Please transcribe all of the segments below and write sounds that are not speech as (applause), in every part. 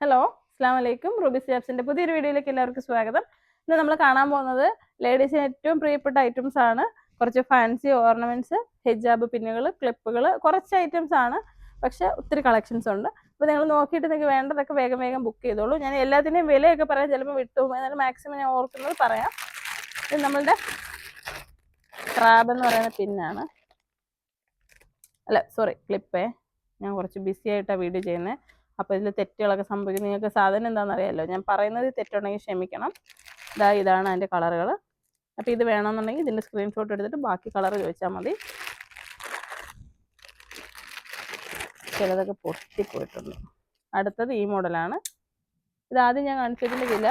Hello അസ്സാം വലൈക്കും Ruby സ്റ്റാപ്സിന്റെ പുതിയൊരു വീഡിയോയിലേക്ക് എല്ലാവർക്കും സ്വാഗതം. ഇന്ന് നമ്മൾ കാണാൻ പോകുന്നത് ലേഡീസിന് ഏറ്റവും പ്രിയപ്പെട്ട ഐറ്റംസ് ആണ്. കുറച്ച് ഫാൻസി ഓർണമെന്റ്സ് ഹിജാബ് പിന്നുകൾ ക്ലിപ്പുകൾ കുറച്ച് ഐറ്റംസ് ആണ്. പക്ഷെ ഒത്തിരി കളക്ഷൻസ് ഉണ്ട്. അപ്പോൾ നിങ്ങൾ നോക്കിയിട്ട് നിങ്ങൾക്ക് വേണ്ടതൊക്കെ വേഗം വേഗം ബുക്ക് ചെയ്തോളൂ. ഞാൻ എല്ലാത്തിന്റെയും വിലയൊക്കെ പറയാം. ചിലപ്പോൾ വിട്ടുപോകും എന്നാലും മാക്സിമം ഞാൻ ഓർക്കുന്നത് പറയാം. ഇത് നമ്മളുടെ ക്രാബ് എന്ന് പറയുന്ന പിന്നാണ് അല്ല സോറി ക്ലിപ്പേ ഞാൻ കുറച്ച് ബിസി ആയിട്ടാണ് വീഡിയോ ചെയ്യുന്നത് അപ്പോൾ ഇതിൽ തെറ്റുകളൊക്കെ സംഭവിക്കും. നിങ്ങൾക്ക് സാധനം എന്താണെന്ന് അറിയാമല്ലോ ഞാൻ പറയുന്നത് തെറ്റുണ്ടെങ്കിൽ ക്ഷമിക്കണം. ഇതാ ഇതാണ് അതിന്റെ കളറുകൾ അപ്പോൾ ഇത് വേണമെന്നുണ്ടെങ്കിൽ ഇതിന്റെ സ്ക്രീൻഷോട്ട് എടുത്തിട്ട് ബാക്കി കളർ ചോദിച്ചാൽ മതി. ചിലതൊക്കെ പൊട്ടിപ്പോയിട്ടുണ്ട് അടുത്തത് ഈ മോഡലാണ്. ഇതാദ്യം ഞാൻ കാണിച്ചതിന്റെ വില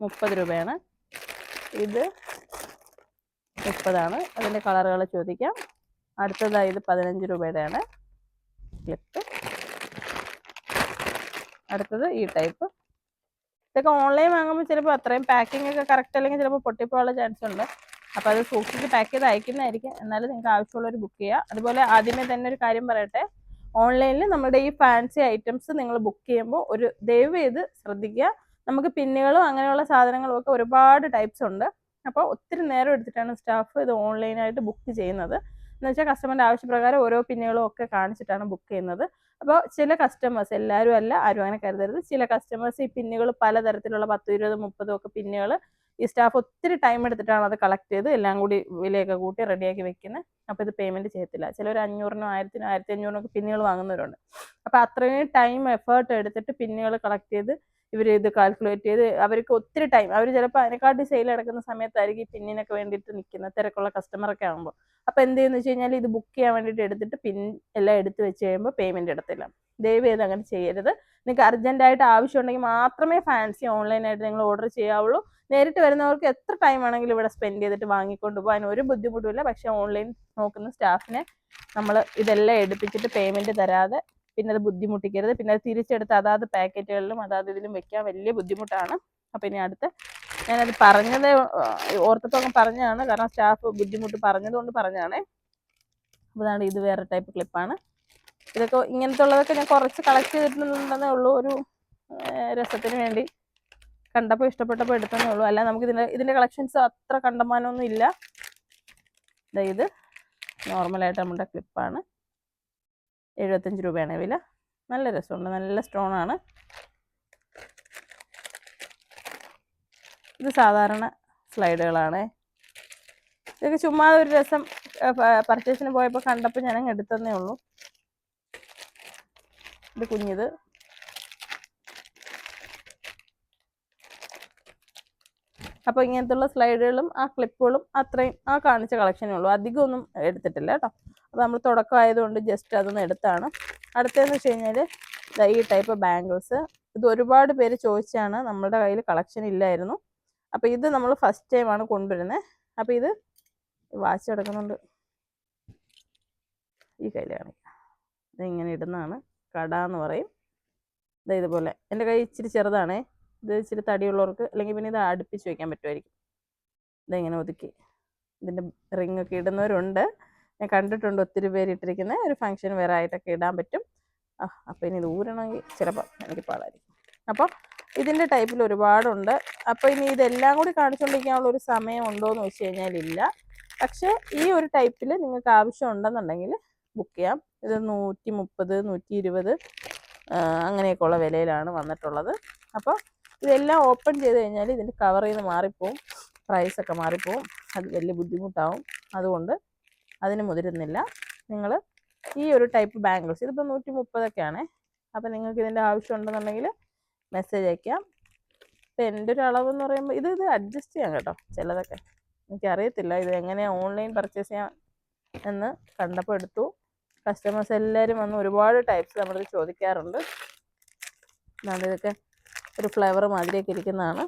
മുപ്പത് രൂപയാണ്. ഇത് മുപ്പതാണ്. അതിന്റെ കളറുകൾ ചോദിക്കാം. അടുത്തതായി ഇത് പതിനഞ്ച് രൂപയുടെയാണ് ക്ലിപ്പ് അടുത്തത് ഈ ടൈപ്പ് ഇതൊക്കെ ഓൺലൈൻ വാങ്ങുമ്പോൾ ചിലപ്പോൾ അത്രയും പാക്കിംഗ് ഒക്കെ കറക്റ്റ് അല്ലെങ്കിൽ ചിലപ്പോൾ പൊട്ടിപ്പോകാനുള്ള ചാൻസ് ഉണ്ട്. അപ്പോൾ അത് സൂക്ഷിച്ച് പാക്ക് ചെയ്ത് അയക്കുന്നതായിരിക്കും. എന്നാലും നിങ്ങൾക്ക് ആവശ്യമുള്ളവർ ബുക്ക് ചെയ്യുക അതുപോലെ ആദ്യമേ തന്നെ ഒരു കാര്യം പറയട്ടെ. ഓൺലൈനിൽ നമ്മുടെ ഈ ഫാൻസി ഐറ്റംസ് നിങ്ങൾ ബുക്ക് ചെയ്യുമ്പോൾ ഒരു ദയവ് ചെയ്ത് ശ്രദ്ധിക്കുക. നമുക്ക് പിന്നുകളും അങ്ങനെയുള്ള സാധനങ്ങളും ഒക്കെ ഒരുപാട് ടൈപ്സ് ഉണ്ട്. അപ്പോൾ ഒത്തിരി നേരം എടുത്തിട്ടാണ് സ്റ്റാഫ് ഇത് ഓൺലൈനായിട്ട് ബുക്ക് ചെയ്യുന്നത്. എന്ന് വെച്ചാൽ കസ്റ്റമറിന്റെ ആവശ്യപ്രകാരം ഓരോ പിന്നുകളും ഒക്കെ കാണിച്ചിട്ടാണ് ബുക്ക് ചെയ്യുന്നത്. അപ്പോൾ ചില കസ്റ്റമേഴ്സ് എല്ലാവരും അല്ല ആരും അങ്ങനെ കരുതരുത്. ചില കസ്റ്റമേഴ്സ് ഈ പിന്നുകൾ പലതരത്തിലുള്ള പത്തും ഇരുപത് മുപ്പതും ഒക്കെ പിന്നുകൾ ഈ സ്റ്റാഫ് ഒത്തിരി ടൈം എടുത്തിട്ടാണ് അത് കളക്ട് ചെയ്ത് എല്ലാം കൂടി വിലയൊക്കെ കൂട്ടി റെഡിയാക്കി വെക്കുന്നത് അപ്പോൾ ഇത് പേയ്മെന്റ് ചെയ്യത്തില്ല. ചിലർ അഞ്ഞൂറിനും ആയിരത്തിനും ആയിരത്തി അഞ്ഞൂറിനും ഒക്കെ പിന്നുകൾ വാങ്ങുന്നവരുണ്ട്. അപ്പോൾ അത്രയും ടൈം എഫേർട്ട് എടുത്തിട്ട് പിന്നുകൾ കളക്ട് ചെയ്ത് ഇവർ ഇത് കാൽക്കുലേറ്റ് ചെയ്ത് അവർക്ക് ഒത്തിരി ടൈം അവർ ചിലപ്പോൾ അതിനെക്കാട്ടി സെയിൽ നടക്കുന്ന സമയത്തായിരിക്കും പിന്നിനൊക്കെ വേണ്ടിയിട്ട് നിൽക്കുന്നത് തിരക്കുള്ള കസ്റ്റമറൊക്കെ ആകുമ്പോൾ അപ്പോൾ എന്ത് ചെയ്യുന്നു വെച്ച് കഴിഞ്ഞാൽ ഇത് ബുക്ക് ചെയ്യാൻ വേണ്ടിയിട്ട് എടുത്തിട്ട് പിൻ എല്ലാം എടുത്ത് വെച്ച് കഴിയുമ്പോൾ പേയ്മെന്റ് എടുത്തില്ല. ദയവ് ചെയ്ത് അങ്ങനെ ചെയ്യരുത്. നിങ്ങൾക്ക് അർജന്റായിട്ട് ആവശ്യമുണ്ടെങ്കിൽ മാത്രമേ ഫാൻസി ഓൺലൈനായിട്ട് നിങ്ങൾ ഓർഡർ ചെയ്യാവുള്ളൂ. നേരിട്ട് വരുന്നവർക്ക് എത്ര ടൈം ആണെങ്കിലും ഇവിടെ സ്പെൻഡ് ചെയ്തിട്ട് വാങ്ങിക്കൊണ്ട് പോകാൻ ഒരു ബുദ്ധിമുട്ടുമില്ല പക്ഷേ ഓൺലൈൻ നോക്കുന്ന സ്റ്റാഫിനെ നമ്മൾ ഇതെല്ലാം എടുപ്പിച്ചിട്ട് പേയ്മെന്റ് തരാതെ പിന്നെ അത് ബുദ്ധിമുട്ടിക്കരുത്. പിന്നെ അത് തിരിച്ചെടുത്ത് അതാത് പാക്കറ്റുകളിലും അതാത് ഇതിലും വെക്കാൻ വലിയ ബുദ്ധിമുട്ടാണ്. അപ്പോൾ ഇനി അടുത്ത് ഞാനത് പറഞ്ഞത് ഓർത്തപ്പോൾ പറഞ്ഞതാണ്. കാരണം സ്റ്റാഫ് ബുദ്ധിമുട്ട് പറഞ്ഞതുകൊണ്ട് പറഞ്ഞാണേ അപ്പോൾ അതാണ് ഇത് വേറെ ടൈപ്പ് ക്ലിപ്പാണ് ഇതൊക്കെ ഇങ്ങനത്തെ ഉള്ളതൊക്കെ ഞാൻ കുറച്ച് കളക്ട് ചെയ്തിട്ടുണ്ടെന്നേ ഉള്ളൂ. ഒരു രസത്തിന് വേണ്ടി. കണ്ടപ്പോൾ ഇഷ്ടപ്പെട്ടപ്പോൾ എടുത്തതേ ഉള്ളൂ. അല്ല നമുക്ക് ഇതിന്റെ ഇതിന്റെ കളക്ഷൻസ് അത്ര കണ്ടമാനമൊന്നും ഇല്ല ഇത് നോർമലായിട്ട് നമ്മുടെ ക്ലിപ്പാണ് എഴുപത്തഞ്ച് രൂപയാണ് വില. നല്ല രസമുണ്ട്. നല്ല സ്റ്റോൺ ആണ്. ഇത് സാധാരണ സ്ലൈഡുകളാണ്. ഇതൊക്കെ ചുമ്മാ ഒരു രസം പർച്ചേസിന് പോയപ്പോൾ കണ്ടപ്പോൾ ഞാൻ അങ്ങ് ഉള്ളൂ. ഇത് കുഞ്ഞിത്. അപ്പോൾ ഇങ്ങനത്തുള്ള സ്ലൈഡുകളും ആ ക്ലിപ്പുകളും അത്രയും ആ കാണിച്ച കളക്ഷനേ ഉള്ളൂ അധികമൊന്നും എടുത്തിട്ടില്ല കേട്ടോ. അപ്പോൾ നമ്മൾ തുടക്കമായതുകൊണ്ട് ജസ്റ്റ് അതൊന്ന് എടുത്താണ്. അടുത്തതെന്ന് വെച്ച് കഴിഞ്ഞാൽ ഈ ടൈപ്പ് ബാംഗിൾസ് ഇത് ഒരുപാട് പേര് ചോദിച്ചാണ് നമ്മുടെ കയ്യിൽ കളക്ഷൻ ഇല്ലായിരുന്നു. അപ്പോൾ ഇത് നമ്മൾ ഫസ്റ്റ് ടൈമാണ് കൊണ്ടുവരുന്നത് അപ്പോൾ ഇത് വാച്ച് കിടക്കുന്നുണ്ട്. ഈ കയ്യിലാണ് ഇത് ഇങ്ങനെ ഇടുന്നതാണ്. കട എന്ന് പറയും. ഇതാ ഇതുപോലെ. എന്റെ കൈ ഇച്ചിരി ചെറുതാണേ. ഇത് ഇച്ചിരി തടിയുള്ളവർക്ക് അല്ലെങ്കിൽ പിന്നെ ഇത് അടുപ്പിച്ച് വെക്കാൻ പറ്റുമായിരിക്കും. ഇതിങ്ങനെ ഒതുക്കി. ഇതിന്റെ റിങ്ങൊക്കെ ഇടുന്നവരുണ്ട്. ഞാൻ കണ്ടിട്ടുണ്ട് ഒത്തിരി പേര് ഇട്ടിരിക്കുന്നത് ഒരു ഫംഗ്ഷൻ വേറെ ആയിട്ടൊക്കെ ഇടാൻ പറ്റും. അപ്പോൾ ഇനി ഇത് ഊരണമെങ്കിൽ ചിലപ്പോൾ എനിക്ക് പാടായിരിക്കും. അപ്പോൾ ഇതിന്റെ ടൈപ്പിൽ ഒരുപാടുണ്ട്. അപ്പോൾ ഇനി ഇതെല്ലാം കൂടി കാണിച്ചുകൊണ്ടിരിക്കാനുള്ള ഒരു സമയം ഉണ്ടോ എന്ന് വെച്ച് കഴിഞ്ഞാൽ ഇല്ല. പക്ഷേ ഈ ഒരു ടൈപ്പിൽ നിങ്ങൾക്ക് ആവശ്യം ഉണ്ടെന്നുണ്ടെങ്കിൽ ബുക്ക് ചെയ്യാം. ഇത് നൂറ്റി മുപ്പത് നൂറ്റി ഇരുപത് അങ്ങനെയൊക്കെ ഉള്ള വിലയിലാണ് വന്നിട്ടുള്ളത്. അപ്പോൾ ഇതെല്ലാം ഓപ്പൺ ചെയ്ത് കഴിഞ്ഞാൽ ഇതിന്റെ കവറിൽ നിന്ന് മാറിപ്പോവും. പ്രൈസൊക്കെ മാറിപ്പോവും. അത് വലിയ ബുദ്ധിമുട്ടാവും. അതുകൊണ്ട് അതിന് മുതിരുന്നില്ല. നിങ്ങൾ ഈ ഒരു ടൈപ്പ് ബാംഗിൾസ് ഇതിപ്പോൾ നൂറ്റി മുപ്പതൊക്കെയാണേ അപ്പോൾ നിങ്ങൾക്ക് ഇതിന്റെ ആവശ്യം ഉണ്ടെന്നുണ്ടെങ്കിൽ മെസ്സേജ് അയക്കാം. ഇപ്പം എന്റെ ഒരു അളവ് എന്ന് പറയുമ്പോൾ ഇത് ഇത് അഡ്ജസ്റ്റ് ചെയ്യാം കേട്ടോ ചിലതൊക്കെ. എനിക്കറിയത്തില്ല ഇത് എങ്ങനെയാണ് ഓൺലൈൻ പർച്ചേസ് ചെയ്യാൻ എന്ന് കണ്ടപ്പോൾ എടുത്തു. കസ്റ്റമേഴ്സ് എല്ലാവരും വന്ന് ഒരുപാട് ടൈപ്സ് നമ്മളിത് ചോദിക്കാറുണ്ട്. ഇതൊക്കെ ഒരു ഫ്ലേവർ മാതിരിയൊക്കെ ഇരിക്കുന്നതാണ്.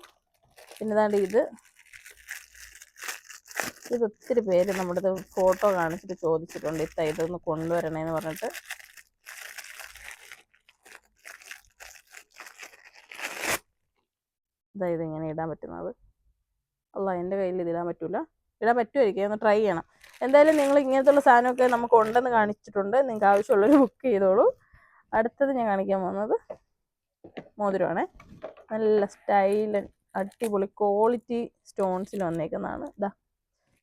പിന്നെ ഇത് ഇത് ഒത്തിരി പേര് നമ്മുടെ ഫോട്ടോ കാണിച്ചിട്ട് ചോദിച്ചിട്ടുണ്ട്. ഇത്ത ഇതൊന്ന് കൊണ്ടുവരണേന്ന് പറഞ്ഞിട്ട്. ഇതാ ഇതിങ്ങനെ ഇടാൻ പറ്റുന്നത്. അല്ല എന്റെ കയ്യിൽ ഇതിടാൻ പറ്റൂല. ഇടാൻ പറ്റുമായിരിക്കും ഒന്ന് ട്രൈ ചെയ്യണം. എന്തായാലും നിങ്ങൾ ഇങ്ങനത്തുള്ള സാധനമൊക്കെ നമുക്ക് ഉണ്ടെന്ന് കാണിച്ചിട്ടുണ്ട്. നിങ്ങൾക്ക് ആവശ്യമുള്ളവർ ബുക്ക് ചെയ്തോളൂ. അടുത്തത് ഞാൻ കാണിക്കാൻ പോകുന്നത് മോതിരമാണേ. നല്ല സ്റ്റൈലൻ അടിപൊളി ക്വാളിറ്റി സ്റ്റോൺസിൽ വന്നേക്കുന്നതാണ്. ഇതാ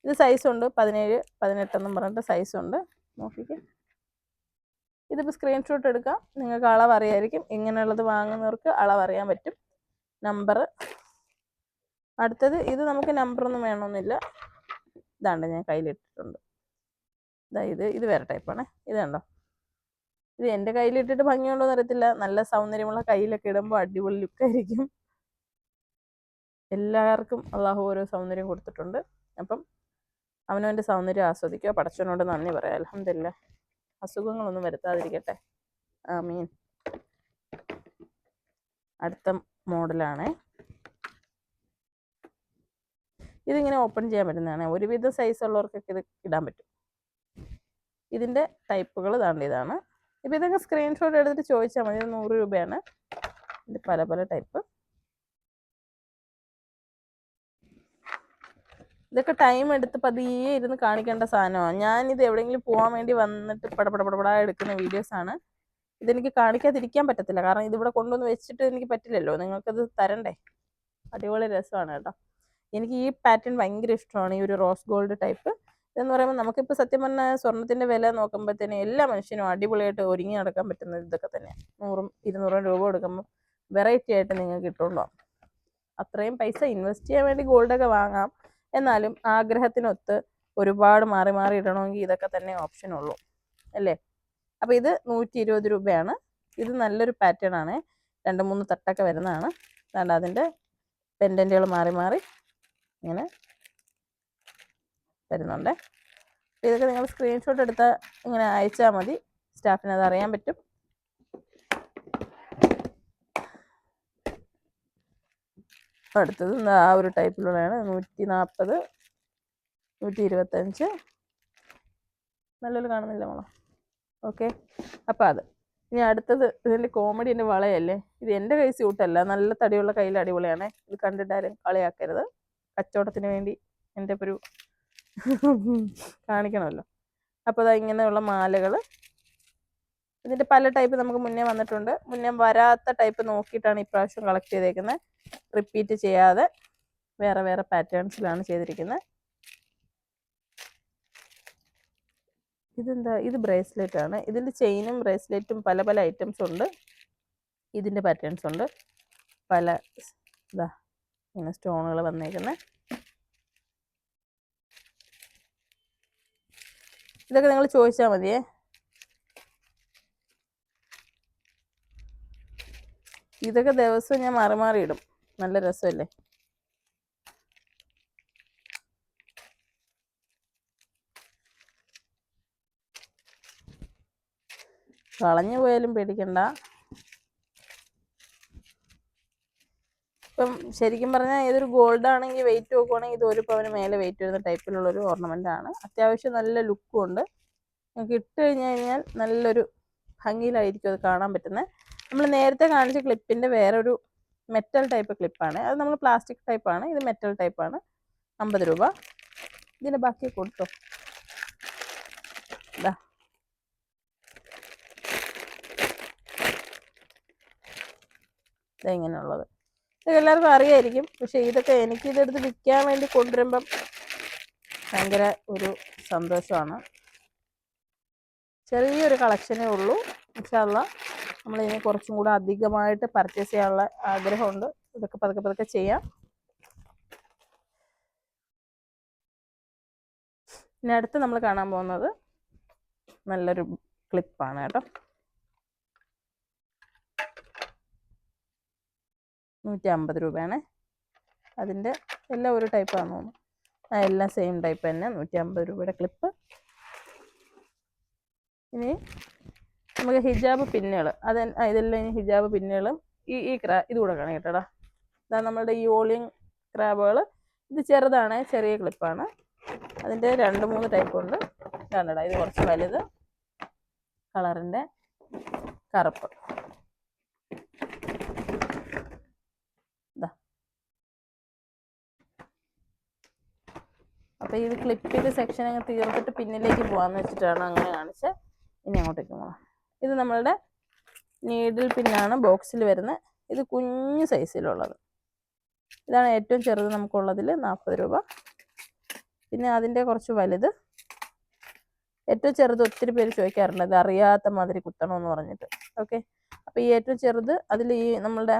ഇത് സൈസുണ്ട് പതിനേഴ് പതിനെട്ടെന്നും പറഞ്ഞിട്ട് സൈസുണ്ട് നോക്കിക്കേ. ഇതിപ്പോൾ സ്ക്രീൻഷോട്ട് എടുക്കാം. നിങ്ങൾക്ക് അളവ് അറിയായിരിക്കും. ഇങ്ങനെയുള്ളത് വാങ്ങുന്നവർക്ക് അളവ് അറിയാൻ പറ്റും. നമ്പർ അടുത്തത് ഇത് നമുക്ക് നമ്പറൊന്നും വേണമെന്നില്ല. ഇതാണ്ട് ഞാൻ കയ്യിലിട്ടിട്ടുണ്ട്. ഇതാ ഇത് ഇത് വേറെ ടൈപ്പാണ് ഇത് കണ്ടോ? ഇത് എന്റെ കയ്യിലിട്ടിട്ട് ഭംഗിയുണ്ടോ എന്നറിയത്തില്ല നല്ല സൗന്ദര്യമുള്ള കയ്യിലൊക്കെ ഇടുമ്പോൾ അടിപൊളി ലുക്കായിരിക്കും എല്ലാവർക്കും അള്ളാഹു ഓരോ സൗന്ദര്യം കൊടുത്തിട്ടുണ്ട്. അപ്പം അവനവന്റെ സൗന്ദര്യം ആസ്വദിക്കുക. പടച്ചവനോട് നന്ദി പറയാം. അലഹമില്ല അസുഖങ്ങളൊന്നും വരുത്താതിരിക്കട്ടെ. ആ മീൻ അടുത്ത മോഡലാണ്. ഇതിങ്ങനെ ഓപ്പൺ ചെയ്യാൻ പറ്റുന്നതാണ്. ഒരുവിധ സൈസ് ഉള്ളവർക്കൊക്കെ ഇത് ഇടാൻ പറ്റും. ഇതിന്റെ ടൈപ്പുകൾ താണ്ട് ഇതാണ്. ഇപ്പം ഇതൊക്കെ സ്ക്രീൻഷോട്ട് എടുത്തിട്ട് ചോദിച്ചാൽ മതി. ഇത് നൂറ് രൂപയാണ്. ഇതിന്റെ പല പല ടൈപ്പ് ഇതൊക്കെ ടൈം എടുത്ത് പതിയെ ഇരുന്ന് കാണിക്കേണ്ട സാധനമാണ് ഞാനിത് എവിടെയെങ്കിലും പോകാൻ വേണ്ടി വന്നിട്ട് പടപട പടപടാ എടുക്കുന്ന ആണ്. ഇതെനിക്ക് കാണിക്കാതിരിക്കാൻ പറ്റത്തില്ല. കാരണം ഇതിവിടെ കൊണ്ടുവന്ന് വെച്ചിട്ട് എനിക്ക് പറ്റില്ലല്ലോ. നിങ്ങൾക്കത് തരണ്ടേ? അടിപൊളി രസമാണ് കേട്ടോ. എനിക്ക് ഈ പാറ്റേൺ ഭയങ്കര ഇഷ്ടമാണ്. ഈ ഒരു റോസ് ഗോൾഡ് ടൈപ്പ് ഇതെന്ന് പറയുമ്പോൾ നമുക്കിപ്പോൾ സത്യം പറഞ്ഞാൽ സ്വർണത്തിന്റെ വില നോക്കുമ്പോഴത്തേന് എല്ലാ മനുഷ്യനും അടിപൊളിയായിട്ട് ഒരുങ്ങി നടക്കാൻ പറ്റുന്നത് ഇതൊക്കെ തന്നെയാണ് നൂറും ഇരുന്നൂറും രൂപ കൊടുക്കുമ്പോൾ വെറൈറ്റി ആയിട്ട് നിങ്ങൾക്ക് കിട്ടുന്നുണ്ടോ അത്രയും പൈസ ഇൻവെസ്റ്റ് ചെയ്യാൻ വേണ്ടി ഗോൾഡൊക്കെ വാങ്ങാം. എന്നാലും ആഗ്രഹത്തിനൊത്ത് ഒരുപാട് മാറി മാറി ഇടണമെങ്കിൽ ഇതൊക്കെ തന്നെ ഓപ്ഷൻ ഉള്ളൂ. അല്ലേ? അപ്പോൾ ഇത് നൂറ്റി ഇരുപത് രൂപയാണ്. ഇത് നല്ലൊരു പാറ്റേൺ ആണ്. രണ്ട് മൂന്ന് തട്ടൊക്കെ വരുന്നതാണ്. അതുകൊണ്ട് അതിന്റെ പെൻഡന്റുകൾ മാറി മാറി ഇങ്ങനെ വരുന്നുണ്ട്. ഇതൊക്കെ നിങ്ങൾ സ്ക്രീൻഷോട്ട് എടുത്താൽ ഇങ്ങനെ അയച്ചാൽ മതി. സ്റ്റാഫിന് അത് അറിയാൻ പറ്റും. അടുത്തത് ആ ഒരു ടൈപ്പിലുള്ളതാണ് നൂറ്റി നാൽപ്പത് നൂറ്റി ഇരുപത്തഞ്ച് നല്ലൊരു കാണുന്നില്ല മോളോ. ഓക്കെ. അപ്പോൾ അത്. ഇനി അടുത്തത് ഇതിന്റെ കോമഡി എന്റെ വളയല്ലേ? ഇത് എന്റെ കൈ സ്യൂട്ടല്ല നല്ല തടിയുള്ള കയ്യിൽ അടിപൊളിയാണ്. ഇത് കണ്ടിട്ടാലും കളിയാക്കരുത്. കച്ചവടത്തിന് വേണ്ടി എന്റെ ഒരു (laughs) കാണിക്കണമല്ലോ. അപ്പോൾ അത് ഇങ്ങനെയുള്ള മാലകൾ ഇതിന്റെ പല ടൈപ്പ് നമുക്ക് മുന്നേ വന്നിട്ടുണ്ട്. മുന്നേ വരാത്ത ടൈപ്പ് നോക്കിയിട്ടാണ് ഇപ്രാവശ്യം കളക്ട് ചെയ്തേക്കുന്നത് റിപ്പീറ്റ് ചെയ്യാതെ വേറെ വേറെ പാറ്റേൺസിലാണ് ചെയ്തിരിക്കുന്നത് ഇതെന്താ? ഇത് ബ്രേസ്ലെറ്റ് ആണ്. ഇതിന്റെ ചെയിനും ബ്രേസ്ലെറ്റും പല പല ഐറ്റംസ് ഉണ്ട്. ഇതിന്റെ പാറ്റേൺസ് ഉണ്ട്. പല ഇതാ ഇങ്ങനെ സ്റ്റോണുകൾ വന്നേക്കുന്നത് ഇതൊക്കെ നിങ്ങൾ ചോദിച്ചാൽ മതിയേ. ഇതൊക്കെ ദിവസവും ഞാൻ മാറി മാറി ഇടും. നല്ല രസമല്ലേ? കളഞ്ഞു പോയാലും പേടിക്കണ്ട. ഇപ്പം ശരിക്കും പറഞ്ഞാൽ ഏതൊരു ഗോൾഡ് ആണെങ്കിൽ വെയിറ്റ് നോക്കുവാണെങ്കിൽ ഇത് ഒരു പവന് മേലെ വെയിറ്റ് വരുന്ന ടൈപ്പിലുള്ള ഒരു ഓർണമെന്റ് ആണ്. അത്യാവശ്യം നല്ല ലുക്കും ഉണ്ട്. നിങ്ങൾക്ക് ഇട്ട് കഴിഞ്ഞു കഴിഞ്ഞാൽ നല്ലൊരു ഭംഗിയിലായിരിക്കും അത് കാണാൻ പറ്റുന്നത്. നമ്മൾ നേരത്തെ കാണിച്ച ക്ലിപ്പിന്റെ വേറൊരു മെറ്റൽ ടൈപ്പ് ക്ലിപ്പാണ്. അത് നമ്മൾ പ്ലാസ്റ്റിക് ടൈപ്പാണ് ഇത് മെറ്റൽ ടൈപ്പാണ് അമ്പത് രൂപ. ഇതിന്റെ ബാക്കി കൊടുത്തോ. ഇതാ ഇതെങ്ങനെയുള്ളത്? ഇത് ഇതൊക്കെ എല്ലാവർക്കും അറിയായിരിക്കും. പക്ഷേ ഇതൊക്കെ എനിക്ക് ഇതെടുത്ത് വിൽക്കാൻ വേണ്ടി കൊണ്ടുവരുമ്പം ഭയങ്കര ഒരു സന്തോഷമാണ്. ചെറിയൊരു കളക്ഷനേ ഉള്ളൂ. ഇൻഷാല്ല നമ്മളിനി കുറച്ചും കൂടെ അധികമായിട്ട് പർച്ചേസ് ചെയ്യാനുള്ള ആഗ്രഹമുണ്ട്. ഇതൊക്കെ പതുക്കെ പതുക്കെ ചെയ്യാം. ഇനി അടുത്ത് നമ്മൾ കാണാൻ പോകുന്നത് നല്ലൊരു ക്ലിപ്പാണ് കേട്ടോ. നൂറ്റി അമ്പത് രൂപയാണ്. അതിന്റെ എല്ലാം ഒരു ടൈപ്പാണെന്ന് തോന്നുന്നു. ആ എല്ലാം സെയിം ടൈപ്പ് തന്നെ. നൂറ്റി അമ്പത് രൂപയുടെ ക്ലിപ്പ് ഇനി നമുക്ക് ഹിജാബ് പിന്നുകൾ. അത് ഇതെല്ലാം ഹിജാബ് പിന്നുകളും ഈ ഈ ക്രാ ഇതുകൂടെ കാണാം കേട്ടോടാ ഇതാ നമ്മളുടെ ഈ ഓളിയും ക്രാബുകൾ. ഇത് ചെറുതാണ് ചെറിയ ക്ലിപ്പാണ്. അതിന്റെ രണ്ട് മൂന്ന് ടൈപ്പ് ഉണ്ട്. കണ്ടടാ ഇത് കുറച്ച് വലുത്. കളറിന്റെ കറുപ്പ്. ഇതാ. അപ്പോൾ ഇത് ക്ലിപ്പിന്റെ സെക്ഷൻ അങ്ങ് തീർത്തിട്ട് പിന്നിലേക്ക് പോകാമെന്ന് വെച്ചിട്ടാണ് അങ്ങനെ കാണിച്ച് ഇനി അങ്ങോട്ടേക്ക് പോകാം ഇത് നമ്മളുടെ നീഡിൽ പിന്നാണ് ബോക്സിൽ വരുന്നത് ഇത് കുഞ്ഞു സൈസിലുള്ളത് ഇതാണ് ഏറ്റവും ചെറുത് നമുക്കുള്ളതിൽ നാൽപ്പത് രൂപ. പിന്നെ അതിന്റെ കുറച്ച് വലുത്. ഏറ്റവും ചെറുത് ഒത്തിരി പേര് ചോദിക്കാറുണ്ട് അത് അറിയാത്ത മാതിരി കുത്തണമെന്ന് പറഞ്ഞിട്ട്. ഓക്കെ? അപ്പോൾ ഈ ഏറ്റവും ചെറുത് അതിൽ ഈ നമ്മളുടെ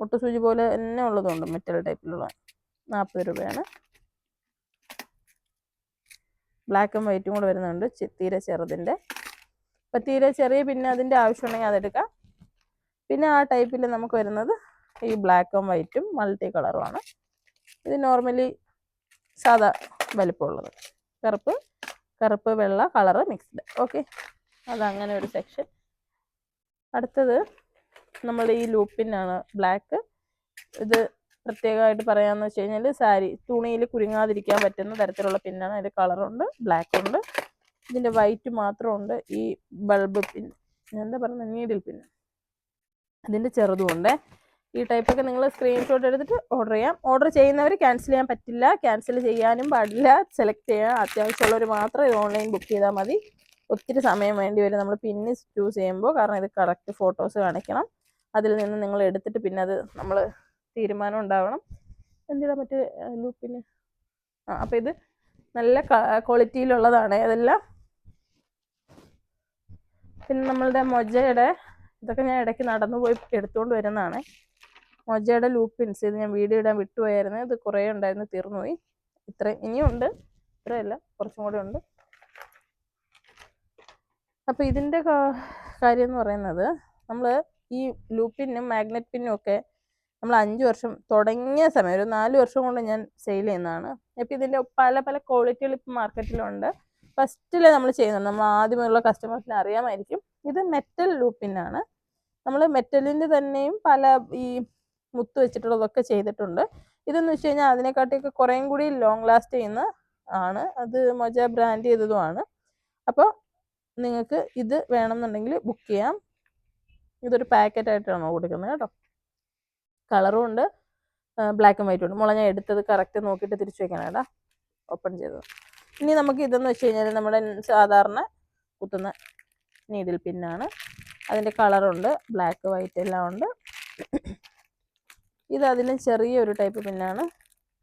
മുട്ടുസൂചി പോലെ തന്നെ ഉള്ളതുണ്ട് മെറ്റൽ ടൈപ്പിലുള്ള നാൽപ്പത് രൂപയാണ്. ബ്ലാക്കും വൈറ്റും കൂടെ വരുന്നുണ്ട് തീരെ ചെറുതിന്റെ. അപ്പം തീരെ ചെറിയ പിന്നെ അതിന്റെ ആവശ്യമുണ്ടെങ്കിൽ അതെടുക്കാം. പിന്നെ ആ ടൈപ്പിൽ നമുക്ക് വരുന്നത് ഈ ബ്ലാക്കും വൈറ്റും മൾട്ടി കളറുമാണ് ഇത് നോർമലി സാധാ വലിപ്പമുള്ളത്. കറുപ്പ് കറുപ്പ് വെള്ള കളറ് മിക്സ്ഡ് ഓക്കെ അതങ്ങനെ ഒരു സെക്ഷൻ അടുത്തത് നമ്മൾ ഈ ലൂപ്പിനാണ് ബ്ലാക്ക് ഇത് പ്രത്യേകമായിട്ട് പറയാമെന്ന് വെച്ച് കഴിഞ്ഞാൽ സാരി തുണിയിൽ കുരുങ്ങാതിരിക്കാൻ പറ്റുന്ന തരത്തിലുള്ള പിന്നാണ് അതിന്റെ കളറുണ്ട് ബ്ലാക്ക് ഉണ്ട്. ഇതിന്റെ വൈറ്റ് മാത്രമുണ്ട്. ഈ ബൾബ് പിൻ എന്താ പറയുന്നത് നീഡിൽ പിൻ ഇതിന്റെ ചെറുതുമുണ്ട് ഈ ടൈപ്പൊക്കെ നിങ്ങൾ സ്ക്രീൻഷോട്ട് എടുത്തിട്ട് ഓർഡർ ചെയ്യാം. ഓർഡർ ചെയ്യുന്നവർ ക്യാൻസൽ ചെയ്യാൻ പറ്റില്ല. ക്യാൻസൽ ചെയ്യാനും പാടില്ല. സെലക്ട് ചെയ്യാൻ അത്യാവശ്യമുള്ളവർ മാത്രം ഇത് ഓൺലൈൻ ബുക്ക് ചെയ്താൽ മതി. ഒത്തിരി സമയം വേണ്ടി വരും. നമ്മൾ പിന്നെ ചൂസ് ചെയ്യുമ്പോൾ കാരണം ഇത് കറക്റ്റ് ഫോട്ടോസ് കാണിക്കണം. അതിൽ നിന്ന് നിങ്ങൾ എടുത്തിട്ട് പിന്നെ അത് നമ്മൾ തീരുമാനം ഉണ്ടാവണം. എന്തിനാ മറ്റേ ലൂപ്പിന് ആ അപ്പം ഇത് നല്ല ക്വാളിറ്റിയിലുള്ളതാണ് ഇതെല്ലാം പിന്നെ നമ്മളുടെ മൊജയുടെ ഇതൊക്കെ ഞാൻ ഇടയ്ക്ക് നടന്നു പോയി എടുത്തുകൊണ്ട് വരുന്നതാണ്. മൊജയുടെ ലൂപ്പിൻസ് ഇത് ഞാൻ വീഡിയോ ഇടാൻ വിട്ടുപോയായിരുന്നു. ഇത് കുറേ ഉണ്ടായിരുന്നു തീർന്നുപോയി. ഇത്ര ഇനിയുണ്ട് ഇത്രയല്ല കുറച്ചും കൂടെ ഉണ്ട്. അപ്പോൾ ഇതിന്റെ കാര്യം എന്ന് പറയുന്നത് നമ്മൾ ഈ ലൂപ്പിനും മാഗ്നറ്റ് പിന്നും ഒക്കെ നമ്മൾ അഞ്ച് വർഷം തുടങ്ങിയ സമയം ഒരു നാല് വർഷം കൊണ്ട് ഞാൻ സെയിൽ ചെയ്യുന്നതാണ്. അപ്പോൾ ഇതിന്റെ പല പല ക്വാളിറ്റികൾ ഇപ്പം മാർക്കറ്റിലുണ്ട്. ഫസ്റ്റിൽ നമ്മൾ ചെയ്യുന്നുണ്ട് നമ്മൾ ആദ്യമുള്ള കസ്റ്റമേഴ്സിന് അറിയാമായിരിക്കും. ഇത് മെറ്റൽ ലൂപ്പിനാണ്. നമ്മൾ മെറ്റലിന്റെ തന്നെയും പല ഈ മുത്ത് വെച്ചിട്ടുള്ളതൊക്കെ ചെയ്തിട്ടുണ്ട്. ഇതെന്ന് വെച്ച് കഴിഞ്ഞാൽ അതിനെക്കാട്ടിയൊക്കെ കുറേയും കൂടി ലോങ് ലാസ്റ്റ് ചെയ്യുന്ന ആണ്. അത് മൊജ ബ്രാൻഡ് ചെയ്തതുമാണ്. അപ്പോൾ നിങ്ങൾക്ക് ഇത് വേണമെന്നുണ്ടെങ്കിൽ ബുക്ക് ചെയ്യാം. ഇതൊരു പാക്കറ്റ് ആയിട്ടാണ് കൊടുക്കുന്നത് കേട്ടോ. കളറും ഉണ്ട്. ബ്ലാക്കും വൈറ്റും ഉണ്ട്. മുള ഞാൻ എടുത്തത് കറക്റ്റ് നോക്കിയിട്ട് തിരിച്ചു വെക്കണം കേട്ടോ. ഓപ്പൺ ചെയ്തത്. ഇനി നമുക്ക് ഇതെന്ന് വെച്ച് കഴിഞ്ഞാൽ നമ്മുടെ സാധാരണ കുത്തുന്ന നീഡിൽ പിന്നാണ് അതിന്റെ കളറുണ്ട് ബ്ലാക്ക് വൈറ്റ് എല്ലാം ഉണ്ട്. ഇത് അതിന് ചെറിയൊരു ടൈപ്പ് പിന്നാണ്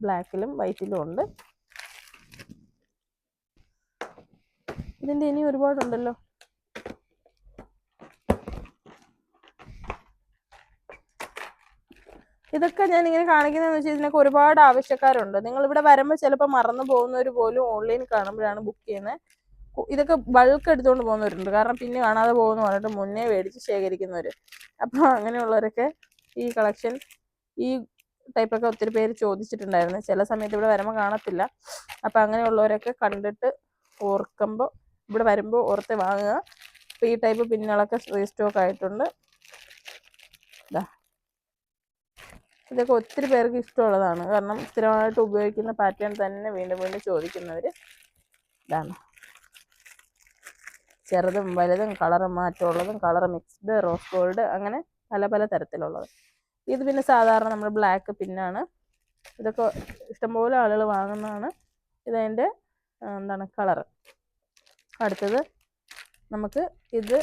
ബ്ലാക്കിലും വൈറ്റിലും ഉണ്ട്. ഇതിന്റെ ഇനി ഒരുപാടുണ്ടല്ലോ. ഇതൊക്കെ ഞാൻ ഇങ്ങനെ കാണിക്കുന്നതെന്ന് വെച്ചാൽ ഇതിനൊക്കെ ഒരുപാട് ആവശ്യക്കാരുണ്ട്. നിങ്ങൾ ഇവിടെ വരുമ്പോൾ ചിലപ്പോൾ മറന്നു പോകുന്നവർ പോലും ഓൺലൈൻ കാണുമ്പോഴാണ് ബുക്ക് ചെയ്യുന്നത് ഇതൊക്കെ ബൾക്ക് എടുത്തുകൊണ്ട് പോകുന്നവരുണ്ട്. കാരണം പിന്നെ കാണാതെ പോകുന്നു പറഞ്ഞിട്ട് മുന്നേ മേടിച്ച് ശേഖരിക്കുന്നവർ അപ്പോൾ അങ്ങനെയുള്ളവരൊക്കെ ഈ കളക്ഷൻ ഈ ടൈപ്പൊക്കെ ഒത്തിരി പേര് ചോദിച്ചിട്ടുണ്ടായിരുന്നു. ചില സമയത്ത് ഇവിടെ വരുമ്പോൾ കാണത്തില്ല. അപ്പോൾ അങ്ങനെയുള്ളവരൊക്കെ കണ്ടിട്ട് ഓർക്കുമ്പോൾ ഇവിടെ വരുമ്പോൾ ഓർത്ത് വാങ്ങുക. അപ്പോൾ ഈ ടൈപ്പ് പിന്നുകളൊക്കെ റീസ്റ്റോക്ക് ആയിട്ടുണ്ട് ഇതാ ഇതൊക്കെ ഒത്തിരി പേർക്ക് ഇഷ്ടമുള്ളതാണ്. കാരണം സ്ഥിരമായിട്ട് ഉപയോഗിക്കുന്ന പാറ്റേൺ തന്നെ വീണ്ടും വീണ്ടും ചോദിക്കുന്നവർ ഇതാണ്. ചെറുതും വലുതും കളർ മാറ്റമുള്ളതും കളർ മിക്സ്ഡ് റോസ് ഗോൾഡ് അങ്ങനെ പല പല തരത്തിലുള്ളത്. ഇത് പിന്നെ സാധാരണ നമ്മൾ ബ്ലാക്ക് പിന്നാണ് ഇതൊക്കെ ഇഷ്ടംപോലെ ആളുകൾ വാങ്ങുന്നതാണ്. ഇതതിന്റെ എന്താണ് കളറ് അടുത്തത് നമുക്ക് ഇത്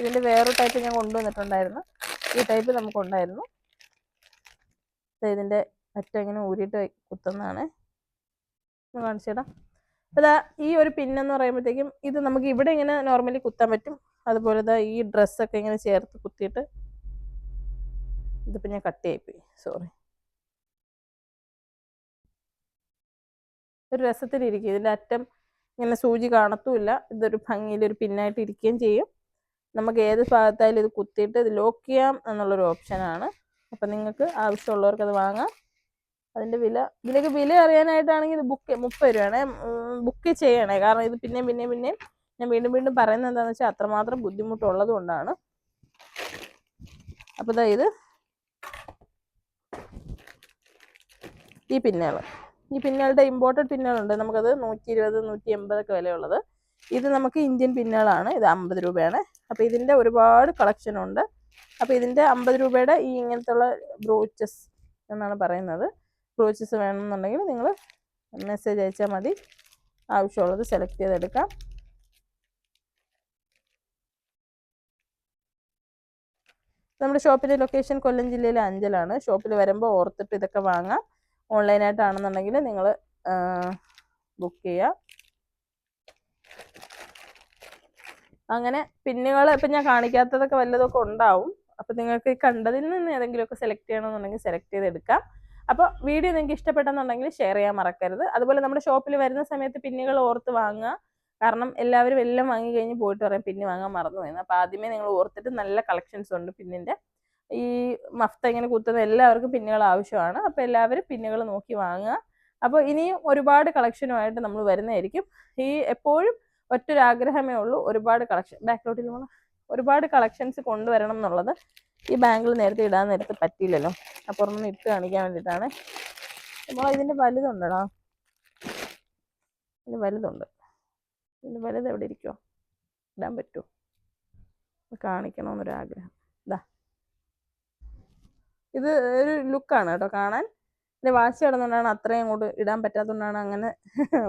ഇതിന്റെ വേറൊരു ടൈപ്പ് ഞാൻ കൊണ്ടുവന്നിട്ടുണ്ടായിരുന്നു. ഈ ടൈപ്പ് നമുക്കുണ്ടായിരുന്നു ഇതിന്റെ അറ്റം ഇങ്ങനെ ഊരിയിട്ട് കുത്തുന്നതാണ്. ഒന്ന് അപ്പോൾ ദാ ഈ ഒരു പിന്നെന്ന് പറയുമ്പോഴത്തേക്കും ഇത് നമുക്ക് ഇവിടെ ഇങ്ങനെ നോർമലി കുത്താൻ പറ്റും. അതുപോലെ ഇതാ ഈ ഡ്രസ്സൊക്കെ ഇങ്ങനെ ചേർത്ത് കുത്തിയിട്ട് ഇതിപ്പോൾ ഞാൻ കട്ട് ചെയ്യിപ്പോയി സോറി ഒരു രസത്തിലിരിക്കും ഇതിന്റെ അറ്റം ഇങ്ങനെ സൂചി കാണത്തുമില്ല. ഇതൊരു ഭംഗിയിൽ ഒരു പിന്നായിട്ട് ഇരിക്കുകയും ചെയ്യും. നമുക്ക് ഏത് ഭാഗത്തായാലും ഇത് കുത്തിയിട്ട് ഇത് ലോക്ക് ചെയ്യാം എന്നുള്ളൊരു ഓപ്ഷനാണ് അപ്പം നിങ്ങൾക്ക് ആവശ്യമുള്ളവർക്ക് അത് വാങ്ങാം. അതിന്റെ വില ഇതിലേക്ക് വില അറിയാനായിട്ടാണെങ്കിൽ ഇത് ബുക്ക് മുപ്പത് രൂപയാണേ. ബുക്ക് ചെയ്യണേ. കാരണം ഇത് പിന്നെയും പിന്നെയും പിന്നെയും ഞാൻ വീണ്ടും വീണ്ടും പറയുന്നത് എന്താണെന്ന് വെച്ചാൽ അത്രമാത്രം ബുദ്ധിമുട്ടുള്ളത് കൊണ്ടാണ്. അപ്പോൾ ഇതാ ഇത്. ഈ പിന്നുകൾ. ഈ പിന്നുകളുടെ ഇമ്പോർട്ടഡ് പിന്നുകളുണ്ട്. നമുക്കത് നൂറ്റി ഇരുപത് നൂറ്റി എൺപതൊക്കെ വിലയുള്ളത്. ഇത് നമുക്ക് ഇന്ത്യൻ പിന്നുകളാണ്. ഇത് അമ്പത് രൂപയാണ്. അപ്പോൾ ഇതിന്റെ ഒരുപാട് കളക്ഷൻ ഉണ്ട്. അപ്പോൾ ഇതിന്റെ അമ്പത് രൂപയുടെ ഈ ഇങ്ങനത്തുള്ള ബ്രോച്ചസ് എന്നാണ് പറയുന്നത്. ബ്രോച്ചസ് വേണമെന്നുണ്ടെങ്കിൽ നിങ്ങൾ മെസ്സേജ് അയച്ചാൽ മതി. ആവശ്യമുള്ളത് സെലക്ട് ചെയ്തെടുക്കാം. നമ്മുടെ ഷോപ്പിന്റെ ലൊക്കേഷൻ കൊല്ലം ജില്ലയിലെ അഞ്ചലാണ്. ഷോപ്പിൽ വരുമ്പോൾ ഓർത്തിട്ട് ഇതൊക്കെ വാങ്ങാം. ഓൺലൈനായിട്ടാണെന്നുണ്ടെങ്കിൽ നിങ്ങൾ ബുക്ക് ചെയ്യുക അങ്ങനെ പിന്നുകൾ ഇപ്പം ഞാൻ കാണിക്കാത്തതൊക്കെ വല്ലതൊക്കെ ഉണ്ടാവും. അപ്പോൾ നിങ്ങൾക്ക് കണ്ടതിൽ നിന്ന് ഏതെങ്കിലുമൊക്കെ സെലക്ട് ചെയ്യണമെന്നുണ്ടെങ്കിൽ സെലക്ട് ചെയ്തെടുക്കാം. അപ്പോൾ വീഡിയോ നിങ്ങൾക്ക് ഇഷ്ടപ്പെട്ടെന്നുണ്ടെങ്കിൽ ഷെയർ ചെയ്യാൻ മറക്കരുത്. അതുപോലെ നമ്മുടെ ഷോപ്പിൽ വരുന്ന സമയത്ത് പിന്നുകൾ ഓർത്ത് വാങ്ങുക. കാരണം എല്ലാവരും എല്ലാം വാങ്ങി കഴിഞ്ഞ് പോയിട്ട് പറയും പിന്നെ വാങ്ങാൻ മറന്നു പോയിരുന്നു അപ്പോൾ ആദ്യമേ നിങ്ങൾ ഓർത്തിട്ട് നല്ല കളക്ഷൻസ് ഉണ്ട് പിന്നിന്റെ ഈ മഫ്ത ഇങ്ങനെ കുത്തുന്ന എല്ലാവർക്കും പിന്നുകൾ ആവശ്യമാണ്. അപ്പോൾ എല്ലാവരും പിന്നുകൾ നോക്കി വാങ്ങുക. അപ്പോൾ ഇനിയും ഒരുപാട് കളക്ഷനുമായിട്ട് നമ്മൾ വരുന്നതായിരിക്കും. ഈ എപ്പോഴും ഒറ്റൊരാഗ്രഹമേ ഉള്ളൂ. ഒരുപാട് കളക്ഷൻ ബാക്കിലോട്ടിൽ പോകണം ഒരുപാട് കളക്ഷൻസ് കൊണ്ടുവരണം എന്നുള്ളത് ഈ ബാങ്കിൽ നേരത്തെ ഇടാൻ നേരത്തെ പറ്റിയില്ലല്ലോ. അപ്പോൾ ഒന്ന് ഇട്ട് കാണിക്കാൻ വേണ്ടിയിട്ടാണ്. നമ്മൾ ഇതിന്റെ വലുതുണ്ടടാ. ഇതിന്റെ വലുതുണ്ട്. ഇതിന്റെ വലുത് എവിടെ ഇരിക്കുമോ ഇടാൻ പറ്റുമോ കാണിക്കണമെന്നൊരാഗ്രഹം. ഇതാ ഇത് ഒരു ലുക്കാണ് കേട്ടോ കാണാൻ. ഇതിന്റെ വാശി കിടന്നുകൊണ്ടാണ് അത്രയും അങ്ങോട്ട് ഇടാൻ പറ്റാത്തതുകൊണ്ടാണ് അങ്ങനെ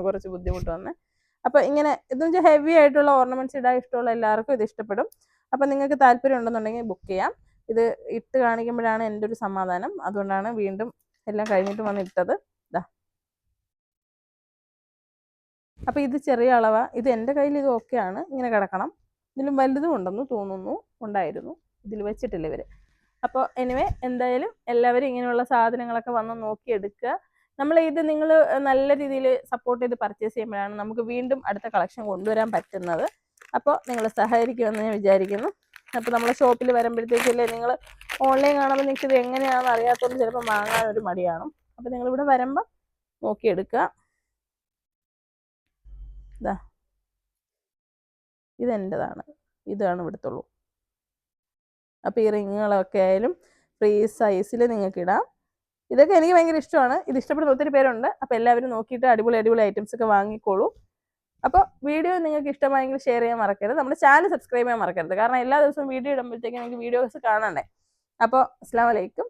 കുറച്ച് ബുദ്ധിമുട്ട് വന്നത് അപ്പോൾ ഇങ്ങനെ ഇതെന്ന് വെച്ചാൽ ഹെവി ആയിട്ടുള്ള ഓർണമെന്റ്സ് ഇടാൻ ഇഷ്ടമുള്ള എല്ലാവർക്കും ഇത് ഇഷ്ടപ്പെടും. അപ്പോൾ നിങ്ങൾക്ക് താല്പര്യം ഉണ്ടെന്നുണ്ടെങ്കിൽ ബുക്ക് ചെയ്യാം. ഇത് ഇട്ട് കാണിക്കുമ്പോഴാണ് എന്റെ ഒരു സമാധാനം. അതുകൊണ്ടാണ് വീണ്ടും എല്ലാം കഴിഞ്ഞിട്ട് വന്ന് ഇട്ടത്. ഇതാ അപ്പോൾ ഇത് ചെറിയ അളവാ. ഇത് എന്റെ കയ്യിൽ ഇത് ഓക്കെയാണ് ഇങ്ങനെ കിടക്കണം. ഇതിലും വലുതും ഉണ്ടെന്ന് തോന്നുന്നു. ഉണ്ടായിരുന്നു. ഇതിൽ വെച്ചിട്ടില്ല ഇവർ അപ്പോൾ എനിവേ എന്തായാലും എല്ലാവരും ഇങ്ങനെയുള്ള സാധനങ്ങളൊക്കെ വന്ന് നോക്കിയെടുക്കുക. നമ്മൾ ഇത് നിങ്ങൾ നല്ല രീതിയിൽ സപ്പോർട്ട് ചെയ്ത് പർച്ചേസ് ചെയ്യുമ്പോഴാണ് നമുക്ക് വീണ്ടും അടുത്ത കളക്ഷൻ കൊണ്ടുവരാൻ പറ്റുന്നത്. അപ്പോൾ നിങ്ങൾ സഹകരിക്കുമെന്ന് ഞാൻ വിചാരിക്കുന്നു. അപ്പോൾ നമ്മളെ ഷോപ്പിൽ വരുമ്പോഴത്തേക്കല്ലേ നിങ്ങൾ ഓൺലൈൻ കാണുമ്പോൾ നിങ്ങൾക്ക് ഇത് എങ്ങനെയാണെന്ന് അറിയാത്തതുകൊണ്ട് ചിലപ്പോൾ വാങ്ങാൻ ഒരു മടിയാണ് അപ്പോൾ നിങ്ങൾ ഇവിടെ വരുമ്പോൾ നോക്കിയെടുക്കുക ഇതാ ഇതെന്റെതാണ് ഇതാണ് ഇവിടുത്തുള്ളൂ. അപ്പോൾ ഈ റിങ്ങുകളൊക്കെ ആയാലും ഫ്രീ സൈസിൽ നിങ്ങൾക്ക് ഇടാം. ഇതൊക്കെ എനിക്ക് ഭയങ്കര ഇഷ്ടമാണ്. ഇത് ഇഷ്ടപ്പെടുന്ന ഒത്തിരി പേരുണ്ട്. അപ്പോൾ എല്ലാവരും നോക്കിയിട്ട് അടിപൊളി അടിപൊളി ഐറ്റംസ് ഒക്കെ വാങ്ങിക്കോളൂ. അപ്പോൾ വീഡിയോ നിങ്ങൾക്ക് ഇഷ്ടമായെങ്കിൽ ഷെയർ ചെയ്യാൻ മറക്കരുത്. നമ്മുടെ ചാനൽ സബ്സ്ക്രൈബ് ചെയ്യാൻ മറക്കരുത്. കാരണം എല്ലാ ദിവസവും വീഡിയോ ഇടുമ്പോഴത്തേക്കും എനിക്ക് വീഡിയോസ് കാണണ്ടേ. അപ്പോൾ അസ്സാം വലൈക്കും